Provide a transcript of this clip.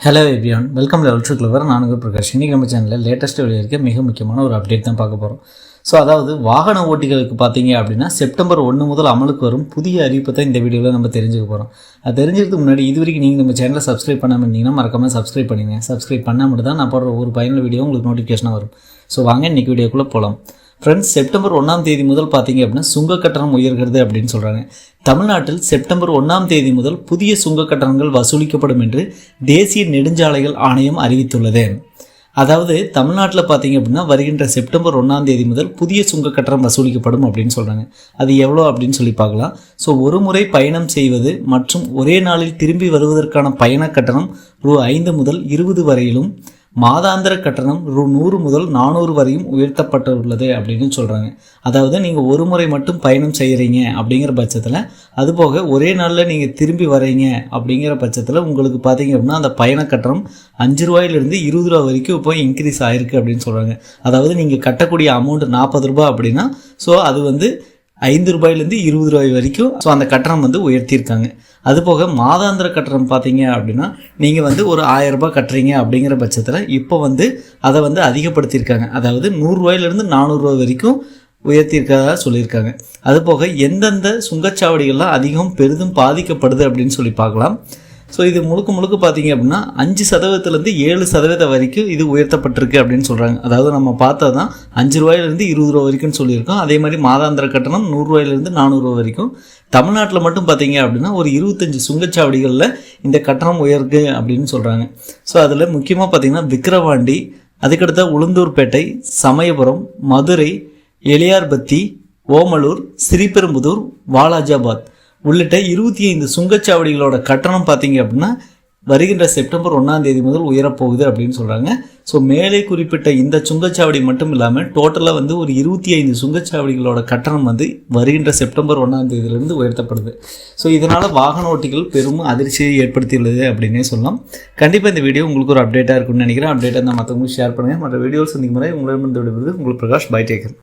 Hello everyone welcome level to clever நானுங்க பிரகாஷ். இன்றைக்கி நம்ம சேனலில் லேட்டஸ்ட் வெளியிருக்க மிக முக்கியமான ஒரு அப்டேட் தான் பார்க்க போகிறோம் ஸோ அதாவது வாகன ஓட்டிகளுக்கு பார்த்தீங்க அப்படின்னா செப்டம்பர் ஒன்று முதல் அமலுக்கு வரும் புதிய அறிவிப்பை தான் இந்த வீடியோவில் நம்ம தெரிஞ்சுக்க போகிறோம் அது தெரிஞ்சதுக்கு முன்னாடி இது வரைக்கும் நீங்கள் நம்ம சேனலை சப்ஸ்கிரைப் பண்ணாமல் இருந்தீங்கன்னா மறக்காமல் சப்ஸ்கிரைப் பண்ணிங்க சப்ஸ்கிரைப் பண்ணால் மட்டும் தான் நான் போடுற ஒரு பயனுள்ள வீடியோ உங்களுக்கு நோட்டிஃபிகேஷனாக வரும். ஸோ வாங்க இன்றைக்கி வீடியோக்குள்ளே போகலாம் ஃப்ரெண்ட்ஸ் செப்டம்பர் ஒன்றாம் தேதி முதல் பார்த்தீங்க அப்படின்னா சுங்க கட்டணம் உயர்கிறது அப்படின்னு சொல்கிறாங்க தமிழ்நாட்டில் செப்டம்பர் ஒன்றாம் தேதி முதல் புதிய சுங்க கட்டணங்கள் வசூலிக்கப்படும் என்று தேசிய நெடுஞ்சாலைகள் ஆணையம் அறிவித்துள்ளது. அதாவது தமிழ்நாட்டில் பார்த்தீங்க அப்படின்னா வருகின்ற செப்டம்பர் ஒன்றாம் தேதி முதல் புதிய சுங்க கட்டணம் வசூலிக்கப்படும் அப்படின்னு சொல்கிறாங்க அது எவ்வளோ அப்படின்னு சொல்லி பார்க்கலாம். ஸோ ஒரு முறை பயணம் செய்வது மற்றும் ஒரே நாளில் திரும்பி வருவதற்கான பயண கட்டணம் ரூ ஐந்து முதல் இருபது வரையிலும் மாதாந்திர கட்டணம் ரூ நூறு முதல் நானூறு வரையும் உயர்த்தப்பட்டுள்ளது அப்படின்னு சொல்கிறாங்க அதாவது நீங்கள் ஒரு முறை மட்டும் பயணம் செய்கிறீங்க அப்படிங்கிற பட்சத்தில் அதுபோக ஒரே நாளில் நீங்கள் திரும்பி வரீங்க அப்படிங்கிற பட்சத்தில் உங்களுக்கு பார்த்தீங்க அப்படின்னா அந்த பயண கட்டணம் அஞ்சு ரூபாயிலிருந்து இருபது ரூபா வரைக்கும் இப்போ இன்க்ரீஸ் ஆயிருக்கு அப்படின்னு சொல்கிறாங்க அதாவது நீங்கள் கட்டக்கூடிய அமௌண்ட் நாற்பது ரூபாய் அப்படின்னா ஸோ அது வந்து ஐந்து ரூபாயிலேருந்து இருபது ரூபாய் வரைக்கும். ஸோ அந்த கட்டணம் வந்து உயர்த்தியிருக்காங்க. அதுபோக மாதாந்திர கட்டணம் பார்த்தீங்க அப்படின்னா நீங்கள் வந்து ஒரு ஆயரரூபா கட்டுறீங்க அப்படிங்கிற பட்சத்தில் இப்போ வந்து அதை வந்து அதிகப்படுத்தியிருக்காங்க. அதாவது நூறுரூவாயிலேருந்து நானூறுரூவா வரைக்கும் உயர்த்தியிருக்கிறதா சொல்லியிருக்காங்க. அதுபோக எந்தெந்த சுங்கச்சாவடிகள்லாம் அதிகம் பெரிதும் பாதிக்கப்படுது அப்படின்னு சொல்லி பார்க்கலாம். ஸோ இது முழுக்க முழுக்க பார்த்தீங்க அப்படின்னா அஞ்சு சதவீதத்துலேருந்து ஏழு சதவீதம் வரைக்கும் இது உயர்த்தப்பட்டிருக்கு அப்படின்னு சொல்கிறாங்க அதாவது நம்ம பார்த்தா தான் அஞ்சு ரூபாயிலேருந்து இருபது ரூபா வரைக்கும் சொல்லியிருக்கோம். அதே மாதிரி மாதாந்திர கட்டணம் நூறுரூவாயிலேருந்து நானூறுரூவா வரைக்கும். தமிழ்நாட்டில் மட்டும் பார்த்தீங்க அப்படின்னா ஒரு இருபத்தஞ்சி சுங்கச்சாவடிகளில் இந்த கட்டணம் உயருக்கு அப்படின்னு சொல்கிறாங்க ஸோ அதில் முக்கியமாக பார்த்தீங்கன்னா விக்கிரவாண்டி அதுக்கடுத்த உளுந்தூர்பேட்டை சமயபுரம் மதுரை எளியார்பத்தி ஓமலூர் ஸ்ரீபெரும்புதூர் வாலாஜாபாத். உள்ளிட்ட இருபத்தி ஐந்து சுங்கச்சாவடிகளோட கட்டணம் பார்த்தீங்க அப்படின்னா வருகின்ற செப்டம்பர் ஒன்றாம் தேதி முதல் உயரப்போகுது அப்படின்னு சொல்கிறாங்க ஸோ மேலே குறிப்பிட்ட இந்த சுங்கச்சாவடி மட்டும் இல்லாமல் டோட்டலாக வந்து ஒரு இருபத்தி ஐந்து சுங்கச்சாவடிகளோட கட்டணம் வந்து வருகின்ற செப்டம்பர் ஒன்றாம் தேதியிலிருந்து உயர்த்தப்படுது. ஸோ இதனால் வாகன ஓட்டிகள் பெரும் அதிர்ச்சியை ஏற்படுத்தியுள்ளது அப்படின்னே சொல்லலாம். கண்டிப்பாக இந்த வீடியோ உங்களுக்கு ஒரு அப்டேட்டாக இருக்கும்னு நினைக்கிறேன். அப்டேட்டாக இருந்தால் மற்றவங்களுக்கு ஷேர் பண்ணுங்கள் மற்ற வீடியோஸ் இந்த முறை உங்களிடம் விடுவது உங்களுக்கு பிரகாஷ் பை டேக்கர்